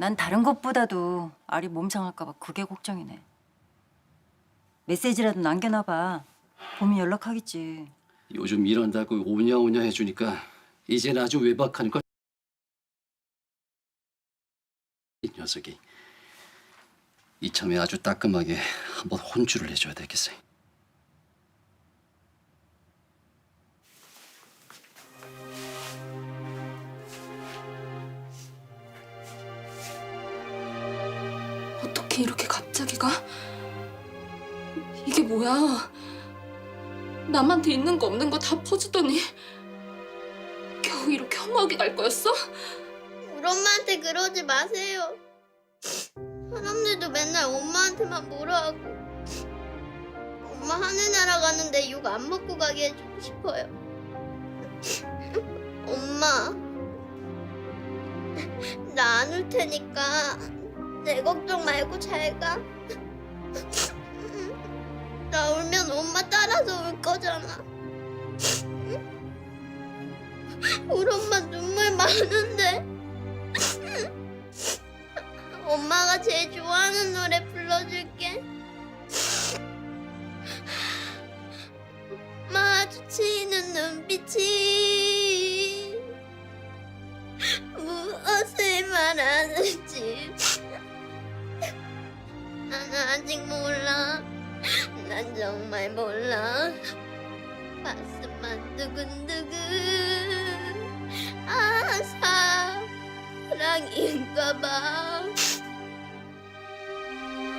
난 다른 것보다도 알이 몸 상할까 봐 그게 걱정이네. 메시지라도 남겨놔봐. 보면 연락하겠지. 요즘 이런다고 오냐오냐 해주니까 이젠 아주 외박하는 걸. 이 녀석이 이참에 아주 따끔하게 한번 혼쭐을 내줘야 되겠어요. 어떻게 이렇게 갑자기 가? 이게 뭐야? 남한테 있는 거 없는 거 다 퍼주더니 겨우 이렇게 허무하게 갈 거였어? 우리 엄마한테 그러지 마세요. 사람들도 맨날 엄마한테만 뭐라 하고. 엄마 하늘나라 가는데 욕 안 먹고 가게 해주고 싶어요. 엄마, 나 안 울 테니까 내 걱정 말고 잘 가. 나 울면 엄마 따라서 울 거잖아. 우리 엄마 눈물 많은데. 엄마가 제일 좋아하는 노래 불러줄게. 마주치는 눈빛이 무엇을 말하는지 난 아직 몰라. 난 정말 몰라. 가슴만 두근두근 아 사랑인가 봐